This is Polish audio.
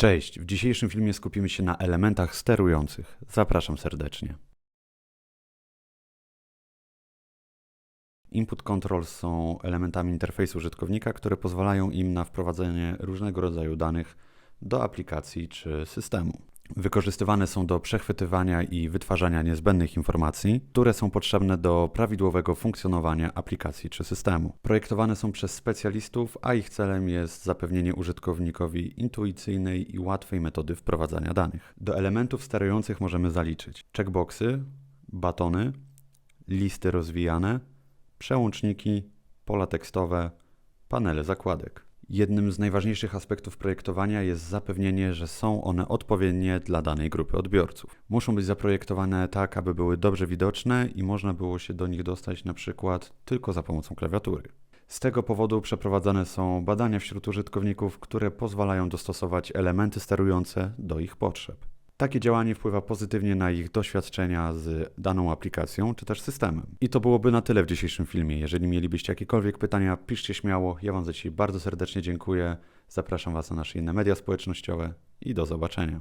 Cześć, w dzisiejszym filmie skupimy się na elementach sterujących. Zapraszam serdecznie. Input controls są elementami interfejsu użytkownika, które pozwalają im na wprowadzenie różnego rodzaju danych do aplikacji czy systemu. Wykorzystywane są do przechwytywania i wytwarzania niezbędnych informacji, które są potrzebne do prawidłowego funkcjonowania aplikacji czy systemu. Projektowane są przez specjalistów, a ich celem jest zapewnienie użytkownikowi intuicyjnej i łatwej metody wprowadzania danych. Do elementów sterujących możemy zaliczyć checkboxy, batony, listy rozwijane, przełączniki, pola tekstowe, panele zakładek. Jednym z najważniejszych aspektów projektowania jest zapewnienie, że są one odpowiednie dla danej grupy odbiorców. Muszą być zaprojektowane tak, aby były dobrze widoczne i można było się do nich dostać na przykład tylko za pomocą klawiatury. Z tego powodu przeprowadzane są badania wśród użytkowników, które pozwalają dostosować elementy sterujące do ich potrzeb. Takie działanie wpływa pozytywnie na ich doświadczenia z daną aplikacją czy też systemem. I to byłoby na tyle w dzisiejszym filmie. Jeżeli mielibyście jakiekolwiek pytania, piszcie śmiało. Ja Wam za dzisiaj bardzo serdecznie dziękuję. Zapraszam Was na nasze inne media społecznościowe i do zobaczenia.